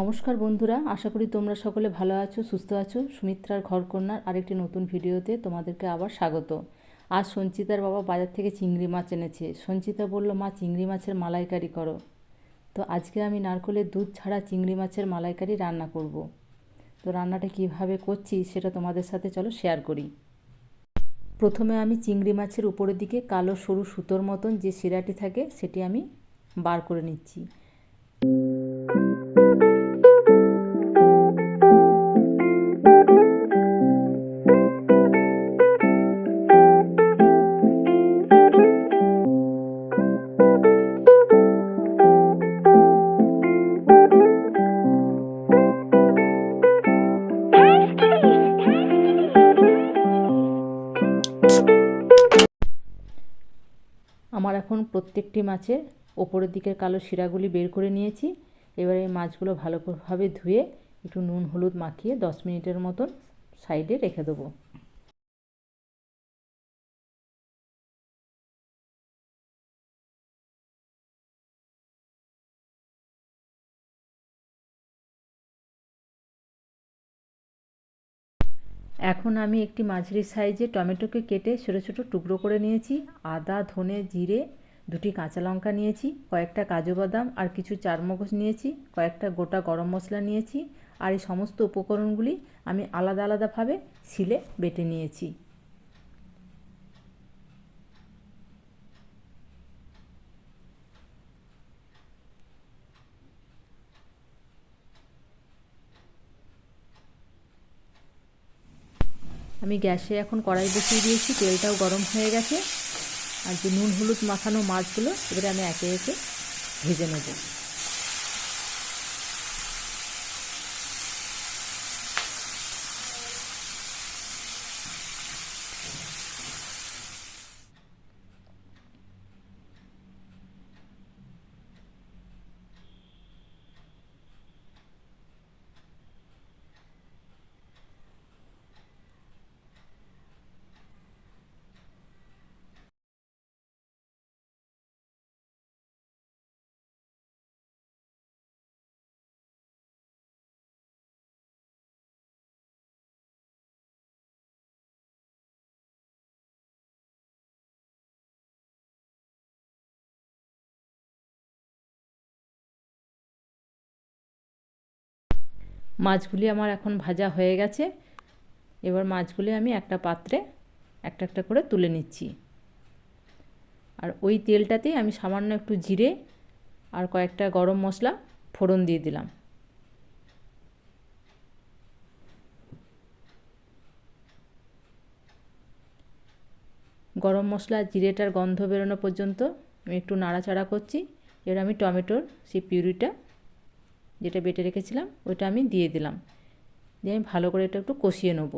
নমস্কার বন্ধুরা, আশা করি তোমরা সকলে ভালো আছো, সুস্থ আছো। সুমিত্রার ঘরকন্যার আরেকটি নতুন ভিডিওতে তোমাদেরকে আবার স্বাগত। আজ সঞ্চিতার বাবা বাজার থেকে চিংড়ি মাছ এনেছে। সঞ্চিতা বলল, মা, চিংড়ি মাছের মালাইকারি করো। তো আজকে আমি নারকলের দুধ ছাড়া চিংড়ি মাছের মালাইকারি রান্না করব। তো রান্নাটা কীভাবে করছি সেটা তোমাদের সাথে চলো শেয়ার করি। প্রথমে আমি চিংড়ি মাছের উপরের দিকে কালো সরু সুতোর মতন যে শিরাটি থাকে, সেটি আমি বার করে নিচ্ছি। আমার এখন প্রত্যেকটি মাছের ওপরের দিকের কালো শিরাগুলি বের করে নিয়েছি। এবারে এই মাছগুলো ভালোভাবে ধুয়ে একটু নুন, হলুদ মাখিয়ে দশ মিনিটের মতন সাইডে রেখে দেবো। এখন আমি একটি মাঝারি সাইজে টমেটোকে কেটে ছোটো ছোটো টুকরো করে নিয়েছি, আদা, ধনে, জিরে, দুটি কাঁচা লঙ্কা নিয়েছি, কয়েকটা কাজু বাদাম আর কিছু চারমগজ নিয়েছি, কয়েকটা গোটা গরম মশলা নিয়েছি আর এই সমস্ত উপকরণগুলি আমি আলাদা আলাদাভাবে শিলে বেটে নিয়েছি। আমি গ্যাসে এখন কড়াই বসিয়ে দিয়েছি, তেলটাও গরম হয়ে গেছে। আর যে নুন হলুদ মাখানো মাছগুলো, এবারে আমি একে একে ভেজে নেব। মাছগুলি আমার এখন ভাজা হয়ে গেছে। এবার মাছগুলি আমি একটা পাত্রে একটা একটা করে তুলে নিচ্ছি। আর ওই তেলটাতেই আমি সামান্য একটু জিরে আর কয়েকটা গরম মশলা ফোড়ন দিয়ে দিলাম। গরম মশলা, জিরেটার গন্ধ বেরোনো পর্যন্ত আমি একটু নাড়াচাড়া করছি। এবার আমি টমেটোর সেই পিউরিটা যেটা বেটে রেখেছিলাম, ওইটা আমি দিয়ে দিলাম। দিয়ে আমি ভালো করে এটা একটু কষিয়ে নেব।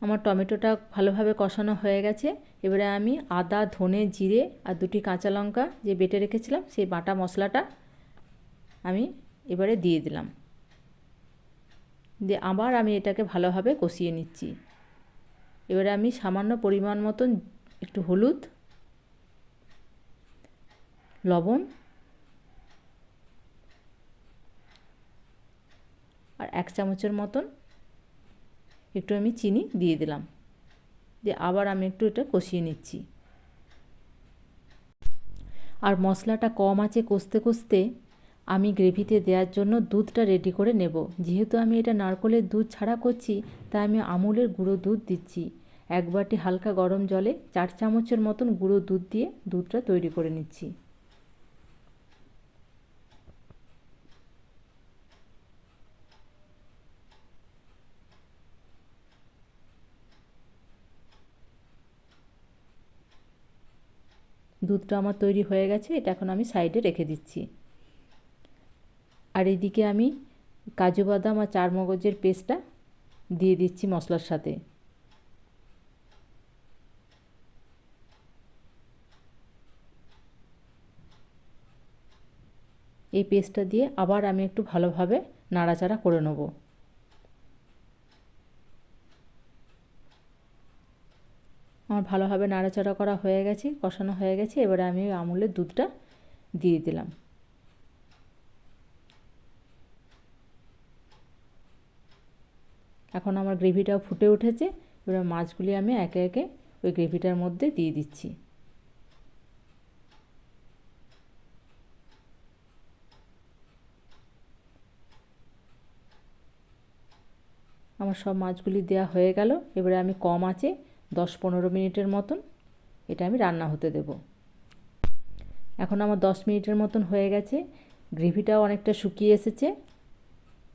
আমার টমেটোটা ভালোভাবে কষানো হয়ে গেছে। এবারে আমি আদা, ধনে, জিরে আর দুটি কাঁচা লঙ্কা যে বেটে রেখেছিলাম, সেই বাটা মশলাটা আমি এবারে দিয়ে দিলাম। দিয়ে আবার আমি এটাকে ভালোভাবে কষিয়ে নিচ্ছি। এবারে আমি সামান্য পরিমাণ মতন একটু হলুদ, লবণ আর এক চামচের মতন একটু আমি চিনি দিয়ে দিলাম। দিয়ে আবার আমি একটু এটা কষিয়ে নিচ্ছি। আর মশলাটা কম আছে কষতে কষতে আমি গ্রেভিতে দেওয়ার জন্য দুধটা রেডি করে নেব। যেহেতু আমি এটা নারকলের দুধ ছাড়া করছি, তাই আমি আমুলের গুঁড়ো দুধ দিচ্ছি। এক বাটি হালকা গরম জলে চার চামচের মতন গুঁড়ো দুধ দিয়ে দুধটা তৈরি করে নিচ্ছি। দুধটা আমার তৈরি হয়ে গেছে, এটা এখন আমি সাইডে রেখে দিচ্ছি। আর এদিকে আমি কাজু বাদাম আর চার মগজের পেস্টটা দিয়ে দিচ্ছি মশলার সাথে। এই পেস্টটা দিয়ে আবার আমি একটু ভালোভাবে নাড়াচাড়া করে নেব। আমার ভালোভাবে নাড়াচাড়া করা হয়ে গেছে, কষানো হয়ে গেছে, এবারে আমি আমুলের দুধটা দিয়ে দিলাম। এখন আমার গ্রেভিটাও ফুটে উঠেছে, এবার মাছগুলি আমি একে একে ওই গ্রেভিটার মধ্যে দিয়ে দিচ্ছি। আমার সব মাছগুলি দেওয়া হয়ে গেল, এবারে আমি কম আছে দশ পনেরো মিনিটের মতন এটা আমি রান্না হতে দেব। এখন আমার দশ মিনিটের মতন হয়ে গেছে, গ্রেভিটাও অনেকটা শুকিয়ে এসেছে,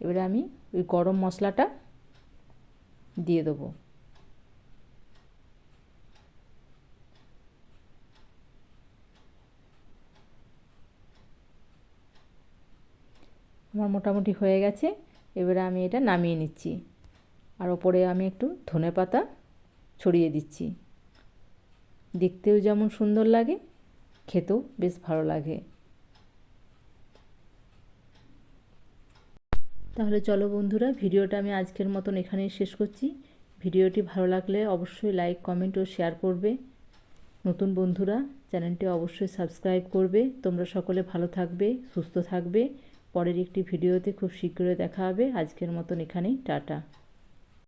এবারে আমি ওই গরম মশলাটা দিয়ে দেবো। আমার মোটামুটি হয়ে গেছে, এবারে আমি এটা নামিয়ে নিচ্ছি। আর ওপরে আমি একটু ধনে পাতা ছড়িয়ে দিচ্ছি। দেখতেও যেমন সুন্দর লাগে, খেতেও বেশ ভালো লাগে। তাহলে চলো বন্ধুরা, ভিডিওটা আমি আজকের মতন এখানেই শেষ করছি। ভিডিওটি ভালো লাগলে অবশ্যই লাইক কমেন্ট ও শেয়ার করবে। নতুন বন্ধুরা, চ্যানেলটি অবশ্যই সাবস্ক্রাইব করবে। তোমরা সকলে ভালো থাকবে, সুস্থ থাকবে। পরের একটি ভিডিওতে খুব শীঘ্রই দেখা হবে। আজকের মতন এখানেই, টাটা।